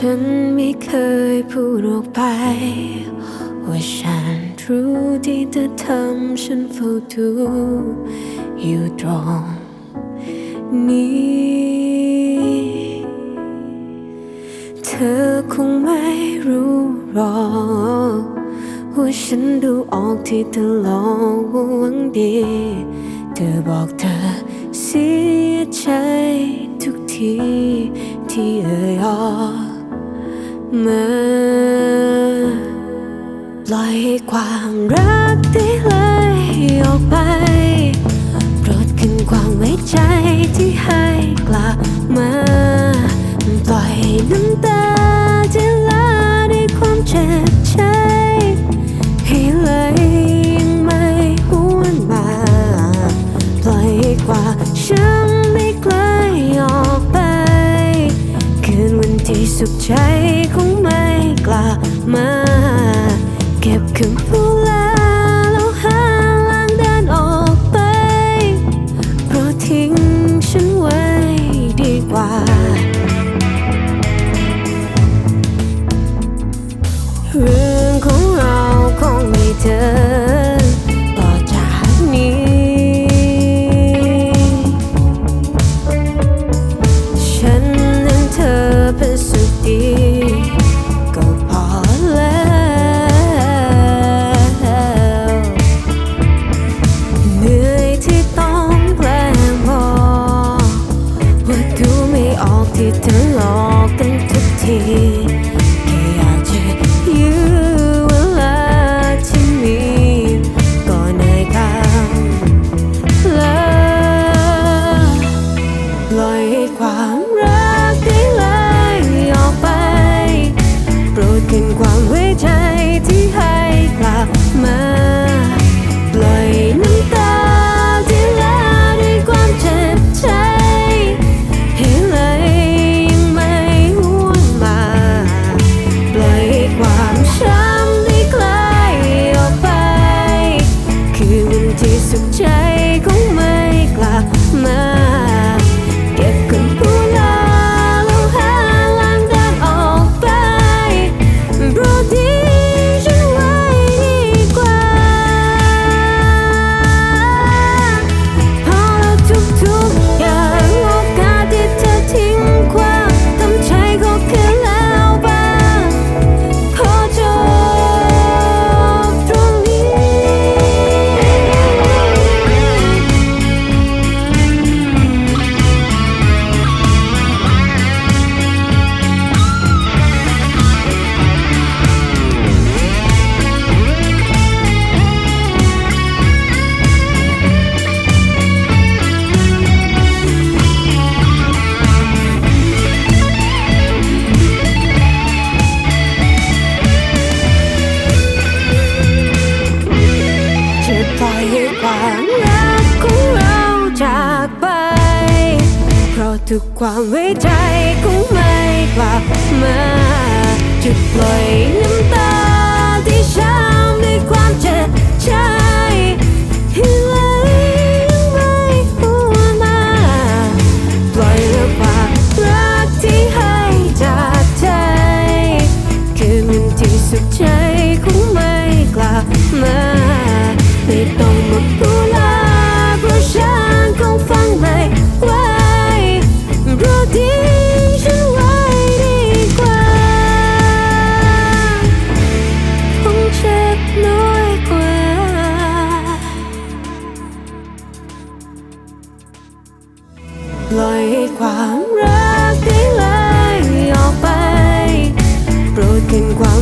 ฉันไม่เคยพูดออกไป ว่าฉันรู้ที่เธอทำฉันเฝ้าดูอยู่ตรงนี้ เธอคงไม่รู้หรอกว่าฉันดูออกที่เธอหลอกหวังดี เธอบอกเธอเสียใจทุกทีที่เอ่ยออก มาปล่อยความรักได้ไหลออกไปโปรดคืนความไว้ใจที่ให้กลับมาปล่อยน้ำตาที่ไหลด้วยความเจ็บใจให้ไหลยังไม่หวนมาปล่อยกว่าฉันได้ไกลออกไป คืนวันที่สุขใจคง เก็ รักของเราจากไป เพราะทุกความไว้ใจคงไม่กลับมา จะปล่อยน้ำตาที่ฉัน ลอยความรักได้ไหลออกไป โปรดเห็นความ